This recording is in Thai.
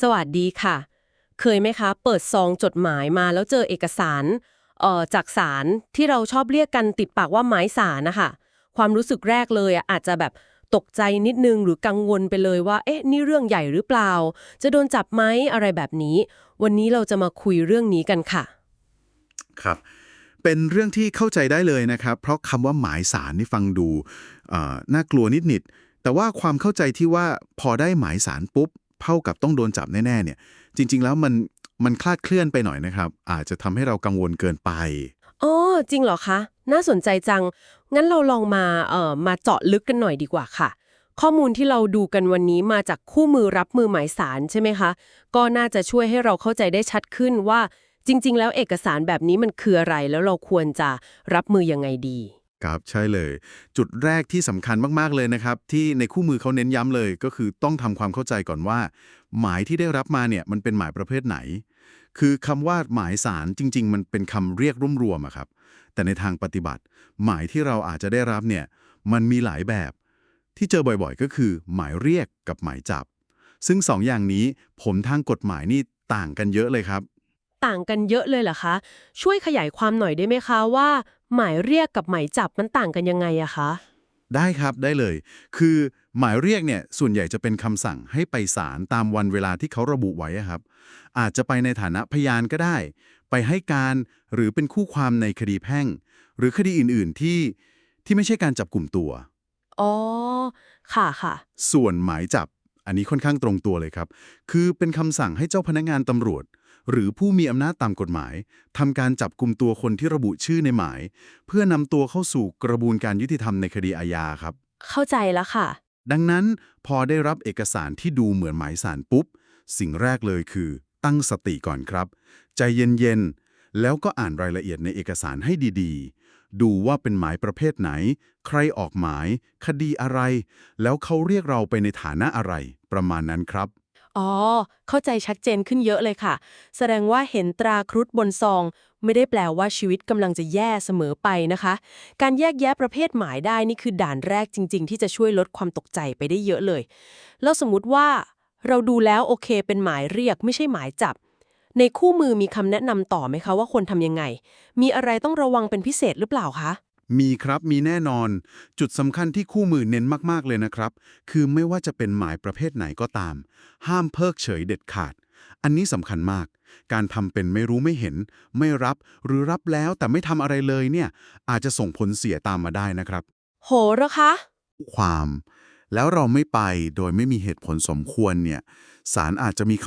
สวัสดีค่ะ เคยไหมคะ เปิดซองจดหมายมาแล้วเจอเอกสารเอ่อจากศาลที่เราชอบเรียกกันติดปากว่าหมายสารนะคะความรู้สึกแรกเลยอะอาจจะแบบตกใจนิดนึงหรือกังวลไปเลยว่า เอ๊ะ นี่เรื่องใหญ่หรือเปล่า จะโดนจับไหมอะไรแบบนี้ วันนี้เราจะมาคุยเรื่องนี้กันค่ะ ครับ เป็นเรื่องที่เข้าใจได้เลยนะครับ เพราะคำว่าหมายสารนี่ฟังดูอ่อน่ากลัวนิดๆแต่ว่าความเข้าใจที่ว่าพอได้หมายสารปุ๊บ เท่ากับต้องโดนจับแน่ๆเนี่ย จริง ๆ แล้วมันมันคลาดเคลื่อนไปหน่อยนะครับ อาจจะทำให้เรากังวลเกินไปอ๋อจริงเหรอคะ น่าสนใจจัง งั้นเราลองมาเอ่อมาเจาะลึกกันหน่อยดีกว่าค่ะ ข้อมูลที่เราดูกันวันนี้มาจากคู่มือรับมือหมายสารใช่ไหมคะ ก็น่าจะช่วยให้เราเข้าใจได้ชัดขึ้นว่าจริง ๆ แล้วเอกสารแบบนี้มันคืออะไรแล้วเราควรจะรับมือยังไงดี ครับใช่เลย จุดแรกที่สำคัญมากๆเลยนะครับ ที่ในคู่มือเขาเน้นย้ำเลย ก็คือต้องทำความเข้าใจก่อนว่า หมายที่ได้รับมาเนี่ยมันเป็นหมายประเภทไหน คือคำว่าหมายสารจริง ๆ มันเป็นคำเรียกรวมๆอะครับแต่ในทางปฏิบัติ หมายที่เราอาจจะได้รับเนี่ยมันมีหลายแบบ ที่เจอบ่อยๆ ก็คือ หมายเรียกกับหมายจับ ซึ่งสองอย่างนี้ผลทางกฎหมายนี่ต่างกันเยอะเลยครับ ต่างกันเยอะเลยเหรอคะ ช่วยขยายความหน่อยได้ไหมคะว่า หมายเรียกกับหมายจับมันต่างกันยังไงอะคะ ได้ครับได้เลย คือหมายเรียกเนี่ยส่วนใหญ่จะเป็นคำสั่งให้ไปศาลตามวันเวลาที่เขาระบุไว้อะครับ อาจจะไปในฐานะพยานก็ได้ ไปให้การหรือเป็นคู่ความในคดีแพ่ง หรือคดีอื่นๆที่ที่ไม่ใช่การจับกลุ่มตัว อ๋อ ค่ะค่ะ ส่วนหมายจับ อันนี้ค่อนข้างตรงตัวเลยครับ คือเป็นคำสั่งให้เจ้าพนักงานตำรวจ หรือผู้มีอำนาจตามกฎหมายทำการจับกลุ่มตัวคนที่ระบุชื่อในหมาย เพื่อนำตัวเข้าสู่กระบวนการยุติธรรมในคดีอาญาครับ เข้าใจแล้วค่ะ ดังนั้นพอได้รับเอกสารที่ดูเหมือนหมายสารปุ๊บ สิ่งแรกเลยคือ ตั้งสติก่อนครับ ใจเย็นๆแล้วก็อ่านรายละเอียดในเอกสารให้ดีๆ ดูว่าเป็นหมายประเภทไหน ใครออกหมาย คดีอะไร แล้วเขาเรียกเราไปในฐานะอะไร ประมาณนั้นครับ อ๋อ เข้าใจชัดเจนขึ้นเยอะเลยค่ะ แสดงว่าเห็นตราครุฑบนซอง ไม่ได้แปลว่าชีวิตกำลังจะแย่เสมอไปนะคะ การแยกแยะประเภทหมายได้นี่คือด่านแรกจริง ๆ ที่จะช่วยลดความตกใจไปได้เยอะเลย แล้วสมมติว่าเราดูแล้วโอเค เป็นหมายเรียกไม่ใช่หมายจับ ในคู่มือมีคำแนะนำต่อไหมคะว่าควรทำยังไง มีอะไรต้องระวังเป็นพิเศษหรือเปล่าคะ มีครับมีแน่นอน จุดสำคัญที่คู่มือเน้นมาก ๆ เลยนะครับ คือไม่ว่าจะเป็นหมายประเภทไหนก็ตาม ห้ามเพิกเฉยเด็ดขาด อันนี้สำคัญมาก การทำเป็นไม่รู้ไม่เห็น ไม่รับหรือรับแล้วแต่ไม่ทำอะไรเลยเนี่ย อาจจะส่งผลเสียตามมาได้นะครับ โหเหรอคะ ความ แล้วเราไม่ไปโดยไม่มีเหตุผลสมควรเนี่ยศาลอาจจะมี